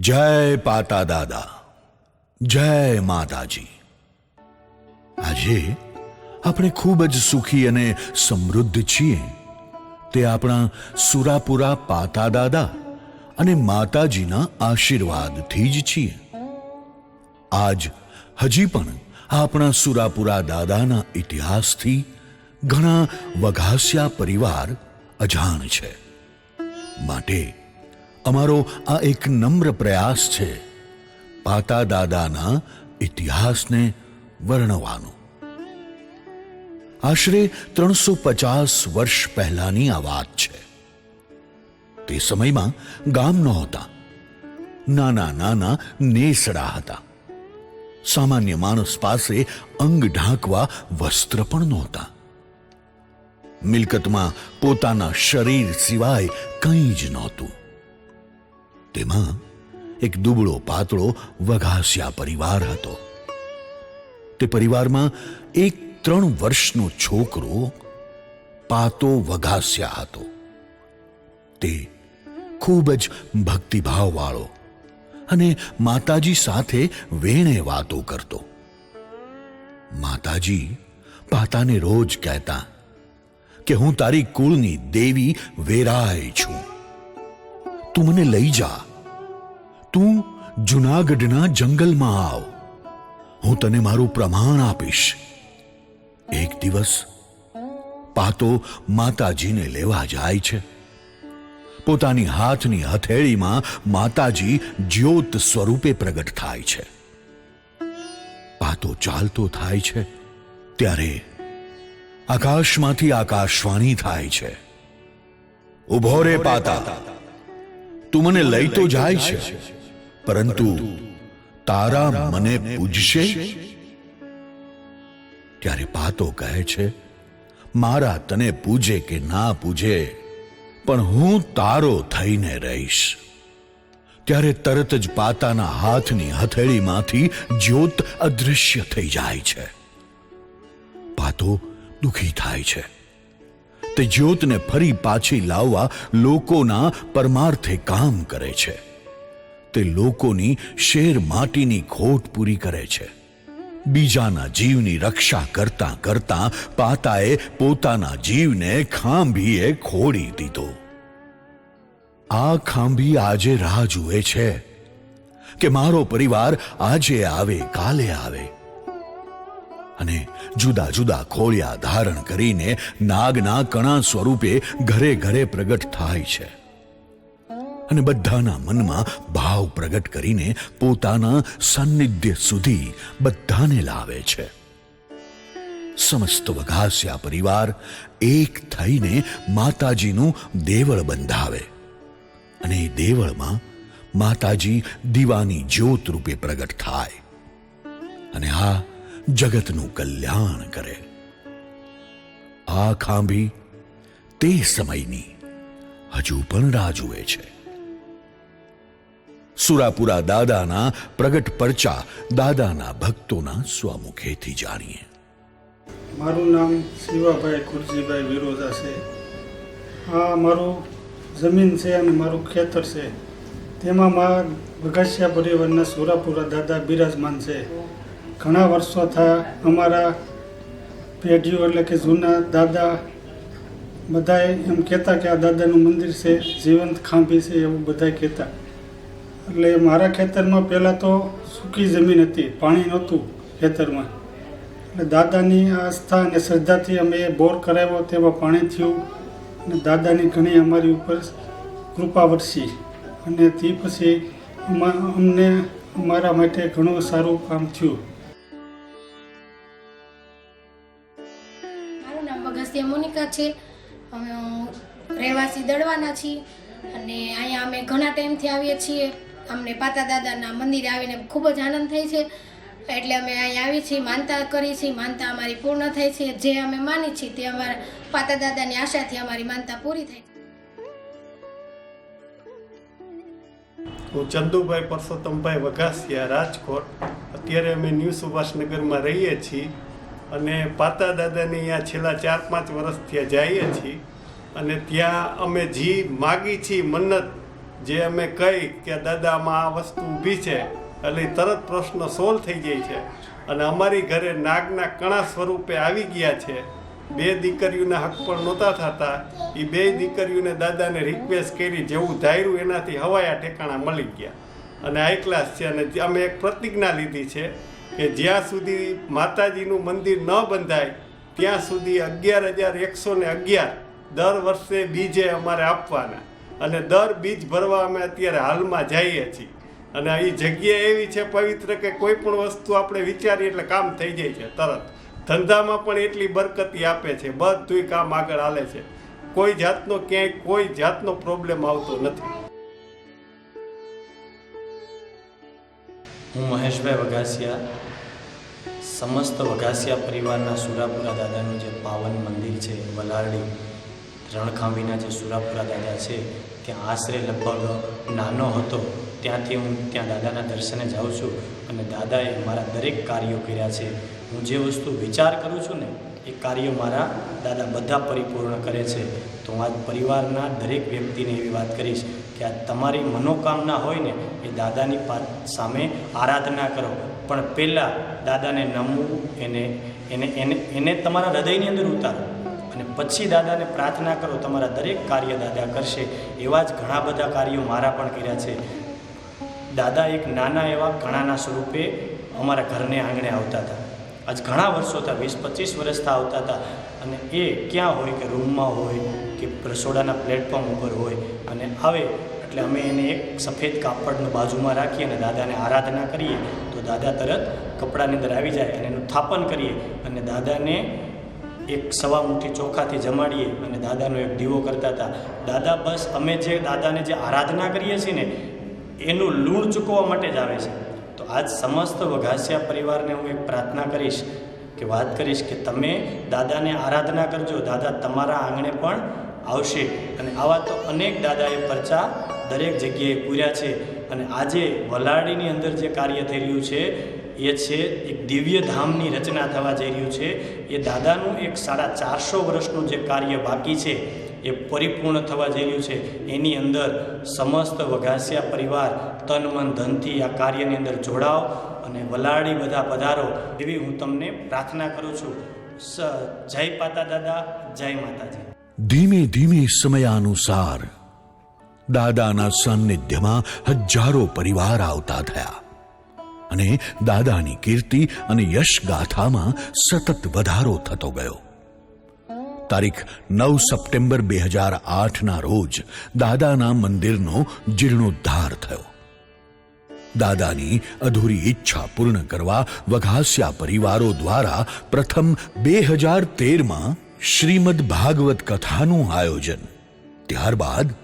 જય પાતા દાદા, જય માતાજી. આજે આપણે ખૂબ જ સુખી અને સમૃદ્ધ છીએ. તે આપણા સુરાપુરા પાતા દાદા અને માતાજીના આશીર્વાદથી જ છીએ. આજ હજી પણ આપણા સુરાપુરા દાદાના ઇતિહાસથી ઘણા વઘાસિયા પરિવાર અજાણ છે. માટે અમારો આ એક નમ્ર પ્રયાસ છે. પાતા દાદાના ઇતિહાસને વર્ણવાનો. આશરે ત્રણસો પચાસ વર્ષ પહેલાની આ વાત છે. તે સમયમાં ગામ નહોતા. નાના નાના નેસડા હતા. સામાન્ય માણસ પાસે અંગ ઢાંકવા વસ્ત્ર પણ નહોતા. મિલકતમાં પોતાના શરીર સિવાય કંઈ જ નહોતું. તેમાં એક દુબળો પાતળો વઘાસિયા પરિવાર હતો. તે પરિવારમાં એક ત્રણ વર્ષનો છોકરો પાતો વઘાસિયા હતો. તે ખૂબ જ ભક્તિભાવવાળો અને માતાજી સાથે વેણે વાતો કરતો. માતાજી પાતાને રોજ કહેતા કે હું તારી કુળની દેવી વેરાય છું. તું મને લઈ જા. તું જુનાગઢના જંગલમાં આવ. હું તને મારું પ્રમાણ આપીશ. એક દિવસ પાતો માતાજીને લેવા જાય છે. પોતાની હાથની હથેળીમાં માતાજી જ્યોત સ્વરૂપે પ્રગટ થાય છે. પાતો ચાલતો થાય છે. ત્યારે આકાશમાંથી આકાશવાણી થાય છે. ઊભો રે પાતા, તું મને લઈ તો જાય છે. પરંતુ તારા મને પૂજશે? ત્યારે પાતો કહે છે, મારા તને પૂજે કે ના પૂજે, પણ હું તારો થઈને રહીશ. ત્યારે તરત જ પાતાના હાથની હથેળીમાંથી જ્યોત અદૃશ્ય થઈ જાય છે. પાતો દુખી થાય છે. તે જ્યોતને ફરી પાછી લાવવા લોકોના પરમાર્થે કામ કરે છે. તે લોકોની શેર માટીની ખોટ પૂરી કરે છે. બીજાના જીવની રક્ષા કરતા કરતા પાતાએ પોતાના જીવને ખાંભીએ ખોડી દીધો. આ ખાંભી આજે રાહ જુએ છે કે મારો પરિવાર આજે આવે, કાલે આવે. અને જુદા જુદા ખોળિયા ધારણ કરીને નાગના કણા સ્વરૂપે ઘરે ઘરે પ્રગટ થાય છે. અને બધાના મનમાં ભાવ પ્રગટ કરીને પોતાના સાનિધ્ય સુધી બધાને લાવે છે. સમસ્ત વઘાસ્યા પરિવાર એક થઈને માતાજીનું દેવળ બંધાવે અને એ દેવળમાં માતાજી દીવાની જ્યોત રૂપે પ્રગટ થાય અને આ જગતનું કલ્યાણ કરે. આ ખાંભી તે સમયની હજુ પણ રાહ જુએ છે. સુરાપુરા દાદાના પ્રગટ પરચા દાદાના ભક્તોના સ્વમુખેથી જાણીએ. મારું નામ શિવાભાઈ ખુરજીભાઈ વિરોધા છે. આ મારું જમીન છે અને મારું ખેતર છે. તેમાં મા બગાસિયા પરિવારના સુરાપુરા દાદા બિરાજમાન છે. ઘણા વર્ષો થયા અમારા પેઢીઓ એટલે કે જૂના દાદા બધાએ એમ કહેતા કે આ દાદાનું મંદિર છે, જીવંત ખાંભી છે એવું બધા કહેતા. એટલે મારા ખેતરમાં પહેલાં તો સૂકી જમીન હતી, પાણી નહોતું ખેતરમાં. એટલે દાદાની આસ્થા અને શ્રદ્ધાથી અમે બોર કરાવ્યો તેમાં પાણી થયું અને દાદાની ઘણી અમારી ઉપર કૃપા વરસી. અને તે પછી અમને અમારા માટે ઘણું સારું કામ થયું. મારું નામ અગસ્ત્ય મોનિકા છે. અમે રહેવાસી દળવાના છીએ. અને અહીંયા અમે ઘણા ટાઈમથી આવીએ છીએ. અમને પાતા દાદાના મંદિરે આવીને ખૂબ જ આનંદ થાય છે. એટલે અમે અહીંયા આવી છીએ, માનતા કરી છીએ, માનતા અમારી પૂર્ણ થાય છે. જે અમે માની છીએ તે અમારા પાતા દાદાની આશાથી અમારી માનતા પૂરી થાય હું ચંદુભાઈ પરસોત્તમભાઈ વઘાસિયા, રાજકોટ. અત્યારે અમે ન્યૂ સુભાષનગરમાં રહીએ છીએ અને પાતા દાદાને અહીંયા છેલ્લા ચાર પાંચ વર્ષ ત્યાં જઈએ છીએ. અને ત્યાં અમે જી માગી છીએ મન્નત જે અમે કહી કે દાદામાં આ વસ્તુ ઊભી છે, એટલે તરત પ્રશ્ન સોલ્વ થઈ જાય છે. અને અમારી ઘરે નાગના કણા સ્વરૂપે આવી ગયા છે. બે દીકરીઓના હક પણ નહોતા થતા. એ બે દીકરીઓને દાદાને રિક્વેસ્ટ કરી જેવું ધાર્યું, એનાથી હવાયા ઠેકાણા મળી ગયા. અને હાઈ ક્લાસ છે અને અમે એક પ્રતિજ્ઞા લીધી છે કે જ્યાં સુધી માતાજીનું મંદિર ન બંધાય, ત્યાં સુધી અગિયાર હજાર એકસો ને અગિયાર દર વર્ષે બીજે અમારે આપવાના. અને દર બીજ ભરવા અમે અત્યારે હાલમાં જઈએ છીએ. અને એ જગ્યા એવી છે પવિત્ર કે કોઈ પણ વસ્તુ આપણે વિચારીએ એટલે કામ થઈ જાય છે, તરત. ધંધામાં પણ એટલી બરકતી આપે છે, બધુંય કામ આગળ હાલે છે. કોઈ જાતનો ક્યાંય, કોઈ જાતનો પ્રોબ્લેમ આવતો નથી. હું મહેશભાઈ વઘાસિયા, સમસ્ત વઘાસિયા પરિવારના સુરાપુરા દાદાનું જે પાવન મંદિર છે, વલારડી રણખાંભીના જે સુરાપુરા દાદા છે ત્યાં આશરે લગભગ નાનો હતો, ત્યાંથી હું ત્યાં દાદાના દર્શને જાઉં છું અને દાદાએ મારા દરેક કાર્યો કર્યા છે. હું જે વસ્તુ વિચાર કરું છું ને, એ કાર્યો મારા દાદા બધા પરિપૂર્ણ કરે છે. તો હું આજ પરિવારના દરેક વ્યક્તિને એવી વાત કરીશ કે આ તમારી મનોકામના હોય ને, એ દાદાની સામે આરાધના કરો. પણ પહેલાં દાદાને નમવું, એને એને એને એને તમારા હૃદયની અંદર ઉતારો. અને પછી દાદાને પ્રાર્થના કરો, તમારા દરેક કાર્ય દાદા કરશે. એવા જ ઘણા બધા કાર્યો મારા પણ કર્યા છે. દાદા એક નાના એવા ઘણાના સ્વરૂપે અમારા ઘરને આંગણે આવતા હતા. આજ ઘણા વર્ષો હતા વીસ, પચીસ વર્ષથી આવતા હતા. અને એ ક્યાં હોય કે રૂમમાં હોય કે રસોડાના પ્લેટફોર્મ ઉપર હોય. અને આવે એટલે અમે એને એક સફેદ કાપડનું બાજુમાં રાખીએ અને દાદાને આરાધના કરીએ, તો દાદા તરત કપડાની અંદર આવી જાય અને એનું થાપન કરીએ. અને દાદાને એક સવા મુઠ્ઠી ચોખાથી જમાડીએ અને દાદાનો એક દીવો કરતા હતા. દાદા, બસ અમે જે દાદાને જે આરાધના કરીએ છીએ ને, એનું લૂણ ચૂકવવા માટે જ આવે છે. તો આજ સમસ્ત વઘાસિયા પરિવારને હું એક પ્રાર્થના કરીશ કે વાત કરીશ કે તમે દાદાને આરાધના કરજો. દાદા, તમારા આંગણે પણ આવશે. અને આવા તો અનેક દાદાએ પરચા દરેક જગ્યાએ પૂર્યા છે. અને આજે વલાડીની અંદર જે કાર્ય થઈ રહ્યું છે એ છે એક દિવ્ય ધામની રચના થવા જઈ રહ્યું છે. એ દાદાનું એક સાડા ચારસો વર્ષનું જે કાર્ય બાકી છે એ પરિપૂર્ણ થવા જઈ રહ્યું છે. એની અંદર સમસ્ત વઘાસિયા પરિવાર તન મન ધનથી આ કાર્યની અંદર જોડાઓ અને વલાડી બધા પધારો એવી હું તમને પ્રાર્થના કરું છું. જય પાતા દાદા, જય માતાજી. ધીમે ધીમે સમયાનુસાર દાદાના સાન્નિધ્યમાં હજારો પરિવાર આવતા થયા. અને દાદાની કીર્તિ અને યશ ગાથામાં સતત વધારો થતો ગયો. તારીખ નવ સપ્ટેમ્બર બે હજાર આઠના રોજ દાદાના મંદિરનો જીર્ણોદ્ધાર થયો. દાદાની અધૂરી ઈચ્છા પૂર્ણ કરવા વઘાસ્યા પરિવારો દ્વારા પ્રથમ બે હજાર તેરમાં શ્રીમદ ભાગવત કથાનું આયોજન. ત્યારબાદ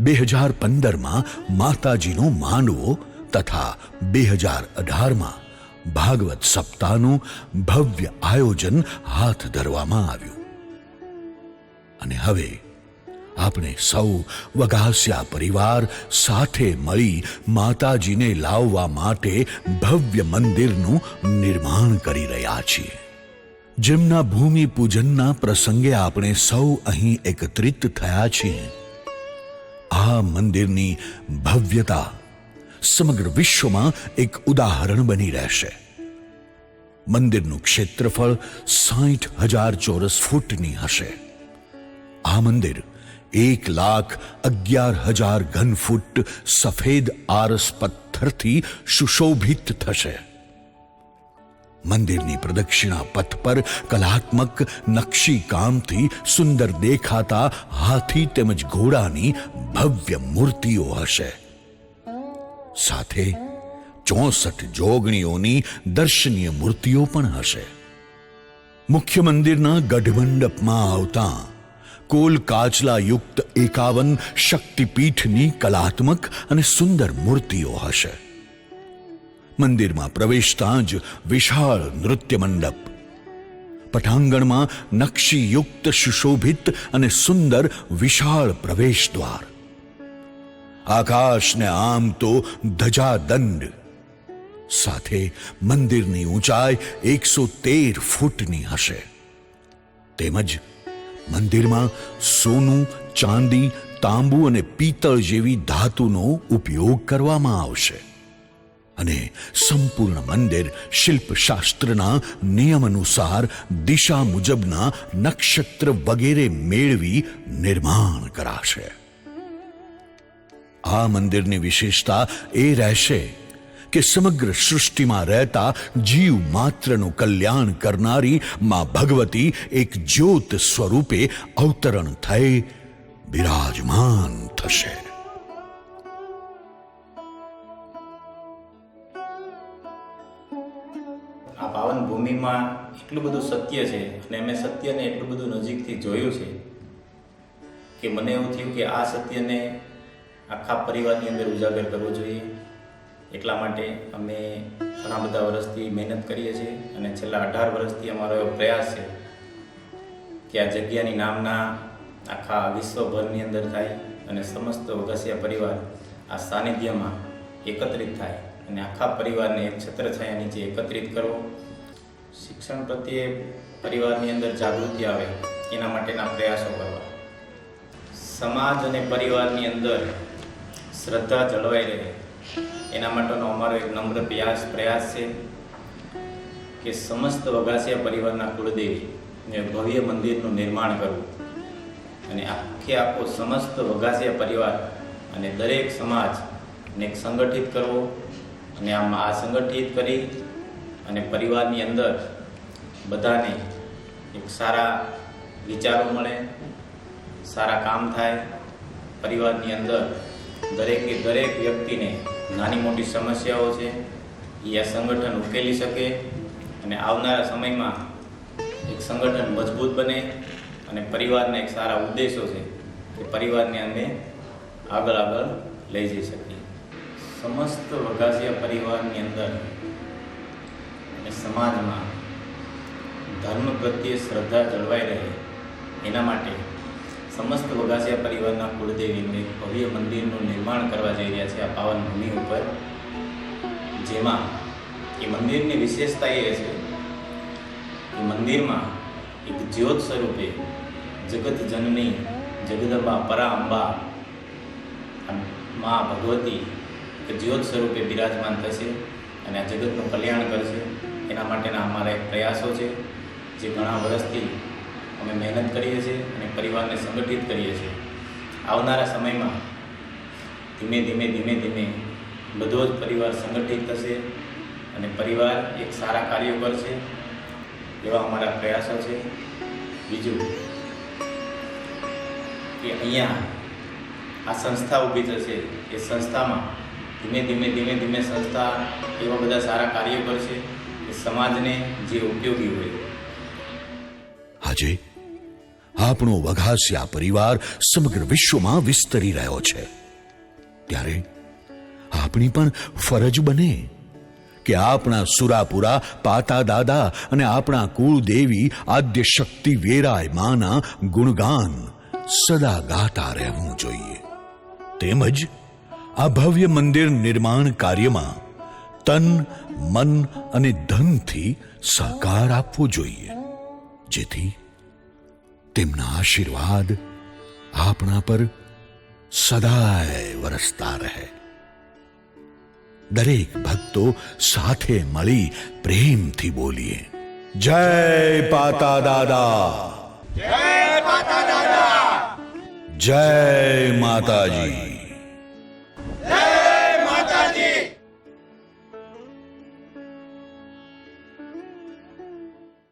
બે હજાર પંદરમાં માતાજીનો માંડવો તથા બે હજાર અઢારમાં ભાગવત સપ્તાહનું ભવ્ય આયોજન હાથ ધરવામાં આવ્યું. અને હવે આપણે સૌ વગાસ્યા પરિવાર સાથે મળી માતાજીને લાવવા માટે ભવ્ય મંદિરનું નિર્માણ કરી રહ્યા છીએ. જેમના ભૂમિ પૂજનના પ્રસંગે આપણે સૌ અહીં એકત્રિત થયા છીએ. આ મંદિરની ભવ્યતા સમગ્ર વિશ્વમાં એક ઉદાહરણ બની રહેશે. મંદિરનું ક્ષેત્રફળ સાઠ હજાર ચોરસ ફૂટની હશે. આ મંદિર એક લાખ અગિયાર હજાર ઘન ફૂટ સફેદ આરસ પથ્થરથી સુશોભિત થશે. મંદિરની પ્રદક્ષિણા પથ પર કલાત્મક નકશી કામથી સુંદર દેખાતા હાથી તેમજ ઘોડાની ભવ્ય મૂર્તિઓ હશે. સાથે ચોસઠ જોગણીઓની દર્શનીય મૂર્તિઓ પણ હશે. મુખ્ય મંદિરના ગઢમંડપમાં આવતા કોલ કાચલા યુક્ત એકાવન શક્તિપીઠની કલાત્મક અને સુંદર મૂર્તિઓ હશે. મંદિરમાં પ્રવેશતા જ વિશાળ નૃત્ય મંડપ. પટાંગણમાં નકશીયુક્ત સુશોભિત અને સુંદર વિશાળ પ્રવેશ દ્વાર આકાશને આમ તો ધજાદંડ. સાથે મંદિરની ઊંચાઈ એકસો તેર ફૂટની હશે. તેમજ મંદિરમાં સોનું, ચાંદી, તાંબુ અને પિત્તળ જેવી ધાતુનો ઉપયોગ કરવામાં આવશે. અને સંપૂર્ણ મંદિર શિલ્પશાસ્ત્રના નિયમ અનુસાર દિશા મુજબના નક્ષત્ર વગેરે મેળવી નિર્માણ કરાશે. આ મંદિરની વિશેષતા એ રહેશે કે સમગ્ર સૃષ્ટિમાં રહેતા જીવ માત્રનું કલ્યાણ કરનારી માં ભગવતી એક જ્યોત સ્વરૂપે અવતરણ થઈ બિરાજમાન થશે. આ પાવન ભૂમિમાં એટલું બધું સત્ય છે અને મેં સત્યને એટલું બધું નજીકથી જોયું છે કે મને એવું થયું કે આ સત્યને આખા પરિવારની અંદર ઉજાગર કરવો જોઈએ. એટલા માટે અમે ઘણા બધા વર્ષથી મહેનત કરીએ છીએ અને છેલ્લા અઢાર વર્ષથી અમારો એવો પ્રયાસ છે કે આ જગ્યાની નામના આખા વિશ્વભરની અંદર થાય અને સમસ્ત વગસિયા પરિવાર આ સાનિધ્યમાં એકત્રિત થાય અને આખા પરિવારને એક છત્રછાયા નીચે એકત્રિત કરવો. શિક્ષણ પ્રત્યે પરિવારની અંદર જાગૃતિ આવે એના માટેના પ્રયાસો કરવા. સમાજ અને પરિવારની અંદર શ્રદ્ધા જળવાઈ રહે. એના માટેનો અમારો એક નમ્ર પ્રયાસ પ્રયાસ છે કે સમસ્ત વગાસિયા પરિવારના કુળદેવી ભવ્ય મંદિરનું નિર્માણ કરવું. અને આખે આખો સમસ્ત વઘાસિયા પરિવાર અને દરેક સમાજને સંગઠિત કરવો અને આમાં આ સંગઠિત કરી અને પરિવારની અંદર બધાને એક સારા વિચારો મળે, સારા કામ થાય, પરિવારની અંદર દરેકે દરેક વ્યક્તિને નાની મોટી સમસ્યાઓ છે એ આ સંગઠન ઉકેલી શકે અને આવનારા સમયમાં એક સંગઠન મજબૂત બને અને પરિવારના એક સારા ઉદ્દેશો છે કે પરિવારને અમે આગળ આગળ લઈ જઈ શકીએ. સમસ્ત વઘાસિયા પરિવારની અંદર અને સમાજમાં ધર્મ પ્રત્યે શ્રદ્ધા જળવાઈ રહે એના માટે સમસ્ત વગાસિયા પરિવારના કુળદેવીનું ભવ્ય મંદિરનું નિર્માણ કરવા જઈ રહ્યા છે આ પાવન ભૂમિ ઉપર. જેમાં એ મંદિરની વિશેષતા એ છે કે મંદિરમાં એક જ્યોત સ્વરૂપે જગત જનની જગદંબા પરાંબા આ મા ભગવતી જ્યોત સ્વરૂપે બિરાજમાન થશે અને આ જગતનું કલ્યાણ કરશે. એના માટેના અમારા એક પ્રયાસો છે જે ઘણા વર્ષથી અમે મહેનત કરીએ છીએ અને પરિવારને સંગઠિત કરીએ છીએ. આવનારા સમયમાં ધીમે ધીમે ધીમે ધીમે બધો જ પરિવાર સંગઠિત થશે અને પરિવાર એક સારા કાર્યો કરશે એવા અમારા પ્રયાસો છે. બીજું કે અહીંયા આ સંસ્થા ઊભી થશે. એ સંસ્થામાં ધીમે ધીમે ધીમે ધીમે સંસ્થા એવા બધા સારા કાર્યો કરશે કે સમાજને જે ઉપયોગી હોય. આજે આપણો વઘાસિયા પરિવાર સમગ્ર વિશ્વમાં વિસ્તરી રહ્યો છે. ત્યારે આપણી પણ ફરજ બને કે આપણા સુરાપુરા પાતા દાદા અને આપણા કુળદેવી આદ્ય શક્તિ વેરાય માના ગુણગાન સદા ગાતા રહેવું જોઈએ. તેમજ આ ભવ્ય મંદિર નિર્માણ કાર્યમાં તન, મન અને ધનથી સહકાર આપવો જોઈએ. જેથી તેમના આશીર્વાદ આપણા પર સદાય વરસતા રહે. દરેક ભક્તો સાથે મળી પ્રેમથી બોલીએ. જય પાતા દાદા. જય માતાજી.